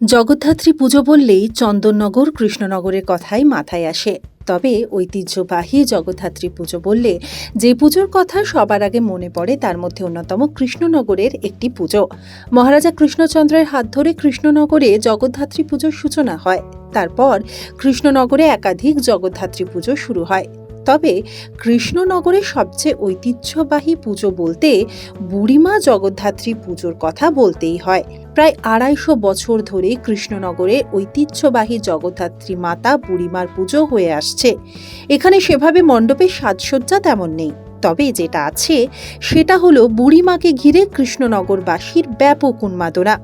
জগদ্ধাত্রী পুজো বললেই চন্দননগর, কৃষ্ণনগরের কথাই মাথায় আসে। তবে ঐতিহ্যবাহী জগদ্ধাত্রী পুজো বললে যে পুজোর কথা সবার আগে মনে পড়ে তার মধ্যে অন্যতম কৃষ্ণনগরের একটি পুজো। মহারাজা কৃষ্ণচন্দ্রের হাত ধরে কৃষ্ণনগরে জগদ্ধাত্রী পুজোর সূচনা হয়। তারপর কৃষ্ণনগরে একাধিক জগদ্ধাত্রী পুজো শুরু হয়। তবে কৃষ্ণনগরের সবচেয়ে ঐতিহ্যবাহী পুজো বলতে বুড়িমা জগদ্ধাত্রী পুজোর কথা বলতেই হয়। প্রায় আড়াইশো বছর ধরে কৃষ্ণনগরে ঐতিহ্যবাহী জগদ্ধাত্রী মাতা বুড়িমার পুজো হয়ে আসছে। এখানে সেভাবে মণ্ডপের সাজসজ্জা তেমন নেই। তবে যেটা আছে, সেটা হলো বুড়িমাকে ঘিরে কৃষ্ণনগরবাসীর ব্যাপক উন্মাদনা।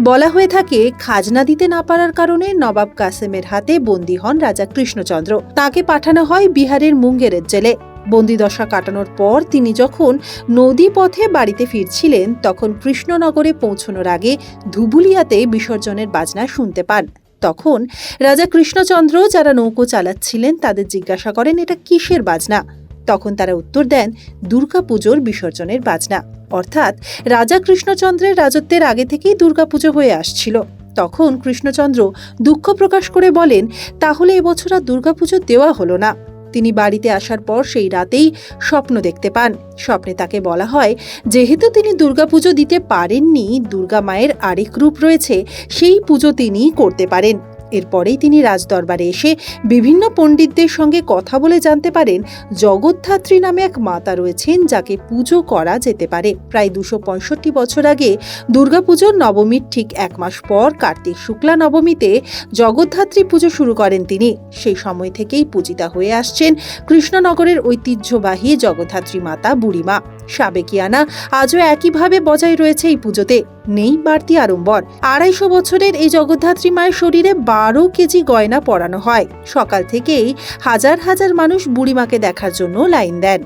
বলা হয়ে থাকে, খাজনা দিতে না পারার কারণে নবাব কাসেমের হাতে বন্দী হন রাজা কৃষ্ণচন্দ্র। তাকে পাঠানো হয় বিহারের মুঙ্গেরের জেলে। বন্দিদশা কাটানোর পর তিনি যখন নদী পথে বাড়িতে ফিরছিলেন, তখন কৃষ্ণনগরে পৌঁছানোর আগে ধুবুলিয়াতে বিসর্জনের বাজনা শুনতে পান। তখন রাজা কৃষ্ণচন্দ্র যারা নৌকো চালাচ্ছিলেন, তাদের জিজ্ঞাসা করেন, এটা কিসের বাজনা? তখন তারা উত্তর দেন, দুর্গাপুজোর বিসর্জনের বাজনা। অর্থাৎ, রাজা কৃষ্ণচন্দ্রের রাজত্বের আগে থেকেই দুর্গাপুজো হয়ে আসছিল। তখন কৃষ্ণচন্দ্র দুঃখ প্রকাশ করে বলেন, তাহলে এবছর আর দুর্গাপুজো দেওয়া হলো না। তিনি বাড়িতে আসার পর সেই রাতেই স্বপ্ন দেখতে পান। স্বপ্নে তাকে বলা হয়, যেহেতু তিনি দুর্গাপুজো দিতে পারেননি, দুর্গা মায়ের আরেক রূপ রয়েছে, সেই পুজো তিনি করতে পারেন। এরপরেই তিনি রাজদরবারে এসে বিভিন্ন পণ্ডিতদের সঙ্গে কথা বলে জানতে পারেন জগদ্ধাত্রী নামে এক মাতা রয়েছেন যাকে পুজো করা যেতে পারে। প্রায় দুশো পঁয়ষট্টি বছর আগে দুর্গাপুজোর নবমীর ঠিক এক মাস পর কার্তিক শুক্লা নবমীতে জগদ্ধাত্রী পুজো শুরু করেন তিনি। সেই সময় থেকেই পূজিতা হয়ে আসছেন কৃষ্ণনগরের ঐতিহ্যবাহী জগদ্ধাত্রী মাতা বুড়িমা। সাবেকিয়ানা আজও একইভাবে বজায় রয়েছে এই পুজোতে। নেই বাড়তি আড়ম্বর। আড়াইশো বছরের এই জগদ্ধাত্রী মায়ের শরীরে বারো কেজি গয়না পরানো হয়। সকাল থেকেই হাজার হাজার মানুষ বুড়িমাকে দেখার জন্য লাইন দেন।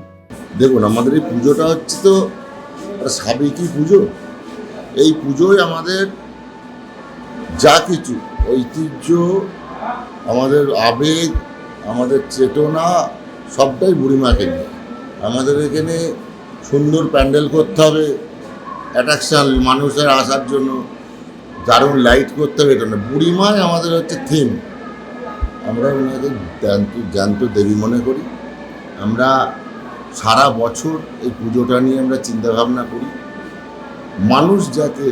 দেখুন, আমাদের এই পুজোটা হচ্ছে তো সাবেকি পুজো। এই পুজোয় আমাদের যা কিছু, ঐতিহ্য, আমাদের আবেগ, আমাদের চেতনা, সবটাই বুড়িমাকে নিয়ে আমাদের এখানে সুন্দর প্যান্ডেল করতে হবে অ্যাট্রাকশান মানুষের আসার জন্য, দারুণ লাইট করতে হবে এটা না বুড়িমাই আমাদের হচ্ছে থিম আমরা ওনাকে জ্যান্ত জ্যান্ত দেবী মনে করি। আমরা সারা বছর এই পুজোটা নিয়ে আমরা চিন্তাভাবনা করি। মানুষ যাতে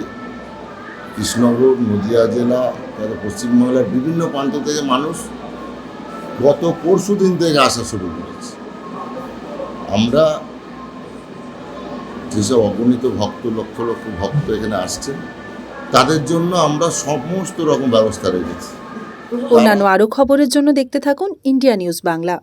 কৃষ্ণনগর, নদিয়া জেলা, তারপরে পশ্চিমবাংলার বিভিন্ন প্রান্ত থেকে মানুষ গত পরশু দিন থেকে আসা শুরু করেছে। আমরা যেসব অগণিত ভক্ত, লক্ষ লক্ষ ভক্ত এখানে আসছেন। তাদের জন্য আমরা সমস্ত রকম ব্যবস্থা রেখেছি। অন্যান্য আরও খবরের জন্য দেখতে থাকুন ইন্ডিয়া নিউজ বাংলা।